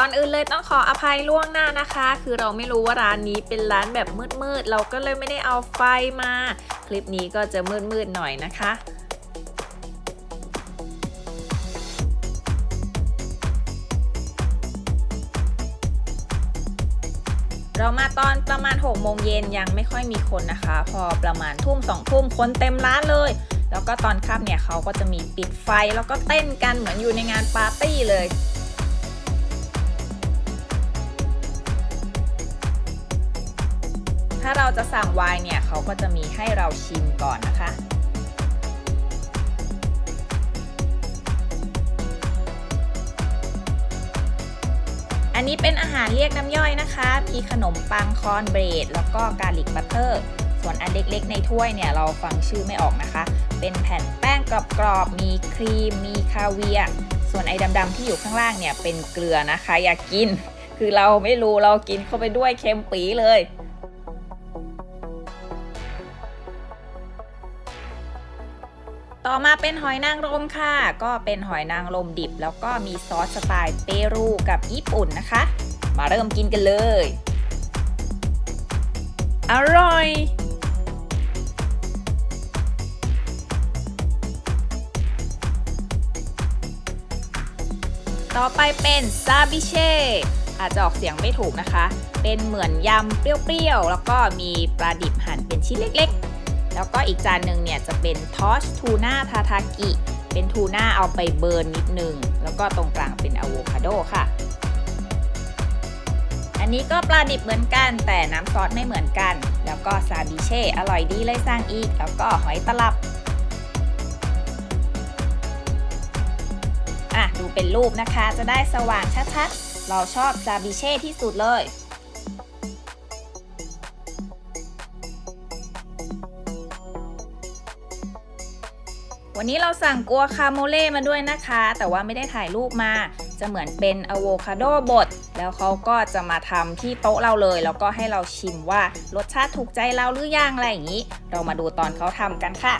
ก่อนอื่นเลยต้องขออภัยล่วงหน้านะคะ คือเราไม่รู้ว่าร้านนี้เป็นร้านแบบมืดๆ เราก็เลยไม่ได้เอาไฟมา คลิปนี้ก็จะมืดๆหน่อยนะคะเรามาตอนประมาณ6โมงเย็นยังไม่ค่อยมีคนนะคะ พอประมาณทุ่มสองทุ่มคนเต็มร้านเลย แล้วก็ตอนค่ำเนี่ยเขาก็จะมีปิดไฟแล้วก็เต้นกันเหมือนอยู่ในงานปาร์ตี้เลย ถ้าเราจะสั่งไวน์เนี่ยเขาก็จะมีให้เราชิมก่อนนะคะ อันนี้เป็นอาหารเรียกน้ำย่อยนะคะ มีขนมปังคอนเบรด แล้วก็กาลิกบัตเตอร์ ส่วนอันเล็กๆในถ้วยเนี่ยเราฟังชื่อไม่ออกนะคะ เป็นแผ่นแป้งกรอบๆ มีครีม มีคาเวียร์ส่วนไอ้ดำๆที่อยู่ข้างล่างเนี่ยเป็นเกลือนะคะ อย่ากกิน คือเราไม่รู้เรากินเข้าไปด้วยเค็มปีเลย ต่อมาเป็นหอยนางรมค่ะ ก็เป็นหอยนางรมดิบ แล้วก็มีซอสสไตล์เปรูกับญี่ปุ่นนะคะ มาเริ่มกินกันเลย อร่อยต่อไปเป็นซาบิเช่อาจจะออกเสียงไม่ถูกนะคะ เป็นเหมือนยำเปรี้ยวๆ แล้วก็มีปลาดิบหั่นเป็นชิ้นเล็กๆ แล้วก็อีกจานหนึ่งเนี่ยจะเป็นทอชทูน่าทาทากิ เป็นทูน่าเอาไปเบิร์นนิดนึง แล้วก็ตรงกลางเป็นอะโวคาโดค่ะ อันนี้ก็ปลาดิบเหมือนกันแต่น้ำซอสไม่เหมือนกัน แล้วก็ซาบิเช่อร่อยดีเลยสร้างอีก แล้วก็หอยตลับอะดูเป็นรูปนะคะจะได้สว่างชัดๆ เราชอบซาบิเช่ที่สุดเลย วันนี้เราสั่งกัวคาโมเล่มาด้วยนะคะ แต่ว่าไม่ได้ถ่ายรูปมา จะเหมือนเป็นอะโวคาโดบด แล้วเขาก็จะมาทำที่โต๊ะเราเลย แล้วก็ให้เราชิมว่ารสชาติถูกใจเราหรือยังอะไรอย่างนี้ เรามาดูตอนเขาทำกันค่ะ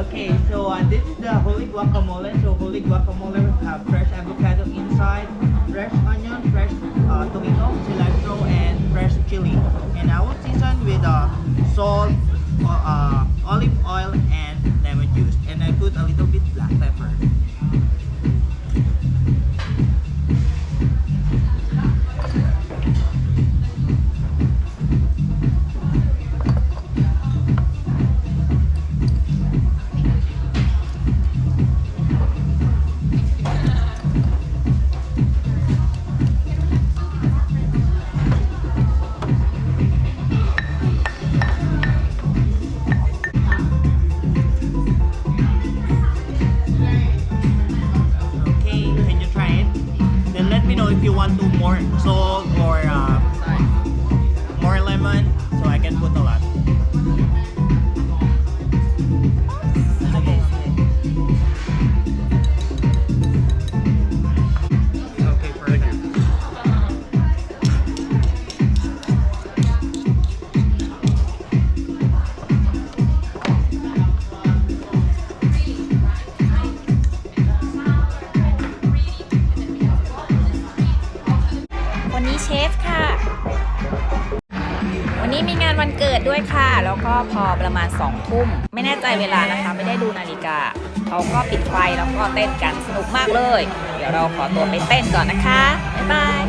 okay, so uh, this is the holy guacamole. So holy guacamole have fresh avocado inside, fresh onion, fresh uh, tomato, cilantro, and fresh chili. Salt, uh, olive oil, and lemon juice. And I put a little bit black pepper. More salt or uh, more lemon, so I can put a lot. เชฟค่ะ วันนี้มีงานวันเกิดด้วยค่ะ แล้วก็พอประมาณ2องทุ่ม ไม่แน่ใจเวลานะคะ ไม่ได้ดูนาฬิกา เขาก็ปิดไฟแล้วก็เต้นกันสนุกมากเลย เดี๋ยวเราขอตัวไปเต้นก่อนนะคะ บ๊ายบาย